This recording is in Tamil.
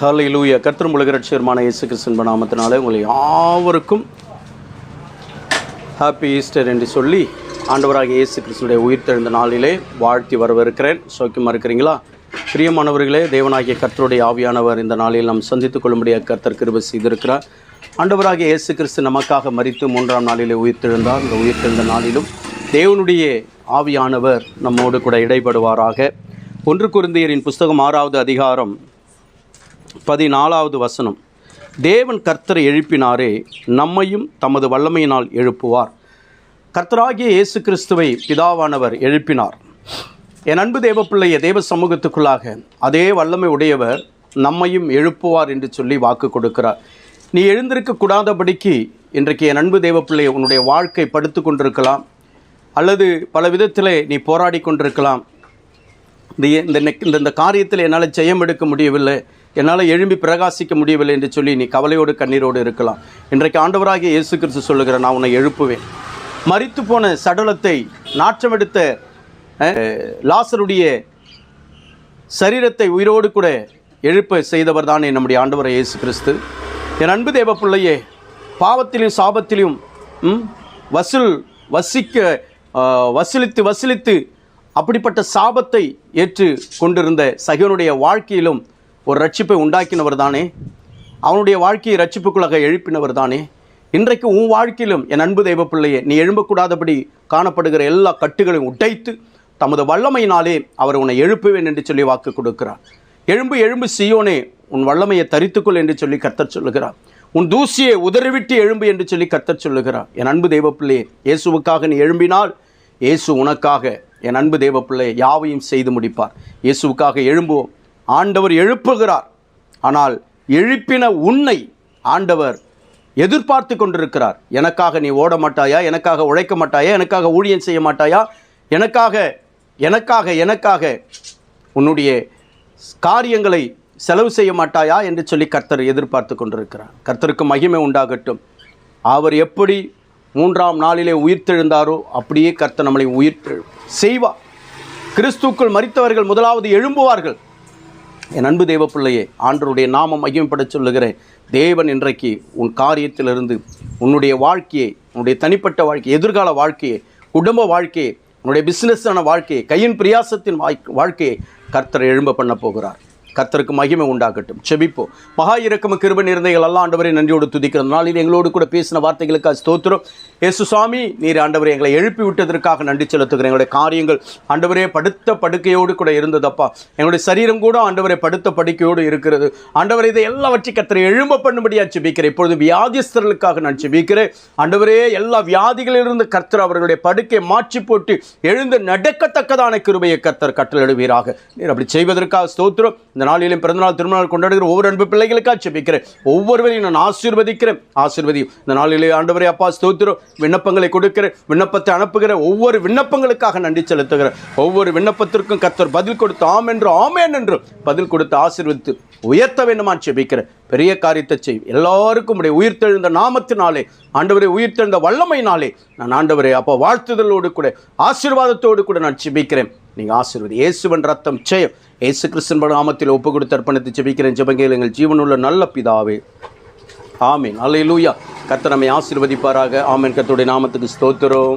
ஹalleluya கர்த்தரும் உலக இயேசு கிறிஸ்துவின் நாமத்தினாலே உங்களை யாவருக்கும் ஹாப்பி ஈஸ்டர் என்று சொல்லி ஆண்டவராக இயேசு கிறிஸ்துடைய உயிர்த்தெழுந்த நாளிலே வாழ்த்தி வரவிருக்கிறேன் சௌக்கியமாக இருக்கிறீங்களா? பிரியமானவர்களே தேவனாகிய கர்த்தருடைய ஆவியானவர் இந்த நாளில் நாம் சந்தித்துக் கொள்ளும்படியாக கர்த்தர் கிருபை செய்திருக்கிறார். ஆண்டவராகிய இயேசு கிறிஸ்து நமக்காக மறித்து மூன்றாம் நாளிலே உயிர்த்தெழுந்தார். இந்த உயிர்த்தெழுந்த நாளிலும் தேவனுடைய ஆவியானவர் நம்மோடு கூட இடைபடுவாராக. ஒன்று குருந்தியரின் புஸ்தகம் ஆறாவது அதிகாரம் பதினாலாவது வசனம். தேவன் கர்த்தரை எழுப்பினாரே நம்மையும் தமது வல்லமையினால் எழுப்புவார். கர்த்தராகிய இயேசு கிறிஸ்துவை பிதாவானவர் எழுப்பினார். என் அன்பு தேவ பிள்ளைய தேவ சமூகத்துக்குள்ளாக அதே வல்லமை உடையவர் நம்மையும் எழுப்புவார் என்று சொல்லி வாக்கு கொடுக்கிறார். நீ எழுந்திருக்க கூடாதபடிக்கு இன்றைக்கு என் அன்பு தேவ பிள்ளைய உன்னுடைய வாழ்க்கை படுத்து கொண்டிருக்கலாம். அல்லது பல விதத்தில் நீ போராடி கொண்டிருக்கலாம். இந்த இந்த இந்த இந்த காரியத்தில் என்னால் ஜெயம் எடுக்க முடியவில்லை. என்னால் எழும்பி பிரகாசிக்க முடியவில்லை என்று சொல்லி நீ கவலையோடு கண்ணீரோடு இருக்கலாம். இன்றைக்கு ஆண்டவராகிய இயேசு கிறிஸ்து சொல்லுகிற நான் உன்னை எழுப்புவேன். மறித்து போன சடலத்தை நாற்றமெடுத்த லாசருடைய சரீரத்தை உயிரோடு கூட எழுப்ப செய்தவர் தானே நம்முடைய ஆண்டவர் இயேசு கிறிஸ்து என் அன்பு தேவ பிள்ளையே பாவத்திலும் சாபத்திலும் ம், வசூல் வசிக்க வசூலித்து வசூலித்து அப்படிப்பட்ட சாபத்தை ஏற்று கொண்டிருந்த சகிவனுடைய வாழ்க்கையிலும் ஒரு ரட்சிப்பை உண்டாக்கினவர் தானே? அவனுடைய வாழ்க்கையை ரட்சிப்புக்குள்ளாக எழுப்பினவர் தானே? இன்றைக்கு உன் வாழ்க்கையிலும் என் அன்பு தெய்வ பிள்ளையே நீ எழும்பக்கூடாதபடி காணப்படுகிற எல்லா கட்டுகளையும் உடைத்து தமது வல்லமையினாலே அவர் உன்னை எழுப்புவேன் என்று சொல்லி வாக்கு கொடுக்கிறார். எழும்பு எழும்பு சியோனே உன் வல்லமையை தரித்துக்கொள் என்று சொல்லி கர்த்தர் சொல்லுகிறார். உன் தூசியை உதறிவிட்டு எழும்பு என்று சொல்லி கர்த்தர் சொல்லுகிறார். என் அன்பு தெய்வ பிள்ளையே இயேசுவுக்காக நீ எழும்பினால் இயேசு உனக்காக என் அன்பு தெய்வ பிள்ளை யாவையும் செய்து முடிப்பார். இயேசுவுக்காக எழும்புவோம். ஆண்டவர் எழுப்புகிறார். ஆனால் எழுப்பின உன்னை ஆண்டவர் எதிர்பார்த்து கொண்டிருக்கிறார். எனக்காக நீ ஓட மாட்டாயா? எனக்காக உழைக்க மாட்டாயா? எனக்காக ஊழியம் செய்ய மாட்டாயா? எனக்காக எனக்காக எனக்காக உன்னுடைய காரியங்களை செலவு செய்ய மாட்டாயா? என்று சொல்லி கர்த்தர் எதிர்பார்த்து கொண்டிருக்கிறார். கர்த்தருக்கு மகிமை உண்டாகட்டும். அவர் எப்படி மூன்றாம் நாளிலே உயிர்த்தெழுந்தாரோ அப்படியே கர்த்தர் நம்மளை உயிர் செய்வார். கிறிஸ்துக்குள் மறித்தவர்கள் முதலாவது எழும்புவார்கள். என் அன்பு தேவ பிள்ளையே ஆண்டருடைய நாமம் மகிமைப்பட சொல்லுகிறேன். தேவன் இன்றைக்கு உன் காரியத்திலிருந்து உன்னுடைய வாழ்க்கையை உன்னுடைய தனிப்பட்ட வாழ்க்கை எதிர்கால வாழ்க்கையை குடும்ப வாழ்க்கையை உன்னுடைய பிஸ்னஸான வாழ்க்கையை கையின் பிரியாசத்தின் வாழ்க்கையை கர்த்தர் எழும்ப பண்ண போகிறார். கத்தருக்கு மகிமை உண்டாகட்டும். செபிப்போம். மகா இறக்கம கிருப நிறந்தைகள் எல்லாம் ஆண்டவரை நன்றியோடு துதிக்கிற நாளில் எங்களோடு கூட பேசின வார்த்தைகளுக்காக ஸ்தோத்திரம். இயேசு சுவாமி நீர் ஆண்டவரை எங்களை எழுப்பி விட்டதற்காக நன்றி செலுத்துகிறேன். எங்களுடைய காரியங்கள் ஆண்டவரே படுத்த படுக்கையோடு கூட இருந்ததப்பா. எங்களுடைய சரீரம் கூட ஆண்டவரை படுத்த படுக்கையோடு இருக்கிறது. ஆண்டவரை இதை எல்லாவற்றை கத்தரை எழும்ப பண்ணும்படியாக செபிக்கிறேன். இப்பொழுது வியாதிஸ்தர்களுக்காக நான் செபிக்கிறேன். ஆண்டவரே எல்லா வியாதிகளிலிருந்து கர்த்தர் அவர்களுடைய படுக்கை மாற்றி போட்டு எழுந்து நடக்கத்தக்கதான கிருபையை கர்த்தர் கட்டளிடுவீராக நீர் அப்படி செய்வதற்காக ஸ்தோத்திரம். இந்த நாளிலும் பிறந்தநாள் திருமணம் கொண்டாடுகிற ஒவ்வொரு அன்பு பிள்ளைகளுக்காக செபிக்கிறேன் ஒவ்வொருவரையும் நான் ஆசீர்வதிக்கிறேன். ஆசீர்வதியும். இந்த நாளிலே ஆண்டவரே அப்பா ஸ்தோத்திரம். விண்ணப்பங்களை கொடுக்கிறேன். விண்ணப்பத்தை அனுப்புகிற ஒவ்வொரு விண்ணப்பங்களுக்காக நன்றி செலுத்துகிறேன். ஒவ்வொரு விண்ணப்பத்திற்கும் கத்தர் பதில் கொடுத்து ஆம் என்று ஆமேன் என்று பதில் கொடுத்து ஆசீர்வதித்து உயர்த்த வேண்டுமா செபிக்கிறேன் பெரிய காரியத்தை செய். எல்லாருக்கும் உடைய உயிர்த்தெழுந்த நாமத்தினாலே ஆண்டவரை உயிர்த்தெழுந்த வல்லமையினாலே நான் ஆண்டவரை அப்போ வாழ்த்துதலோடு கூட ஆசீர்வாதத்தோடு கூட நான் செபிக்கிறேன் நீங்கள் ஆசீர்வதி. இயேசுவன் ரத்தம் செய்யும் இயேசு கிறிஸ்தன் நாமத்தில் ஒப்பு கொடுத்து அர்ப்பணித்து ஜெபிக்கிறேன். ஜெபங்கையில் எங்கள் ஜீவனுள்ள நல்ல பிதாவே. ஆமீன். அல்ல லூயா நம்மை ஆசீர்வதிப்பாராக. ஆமீன். கத்துடைய நாமத்துக்கு ஸ்தோத்திரம்.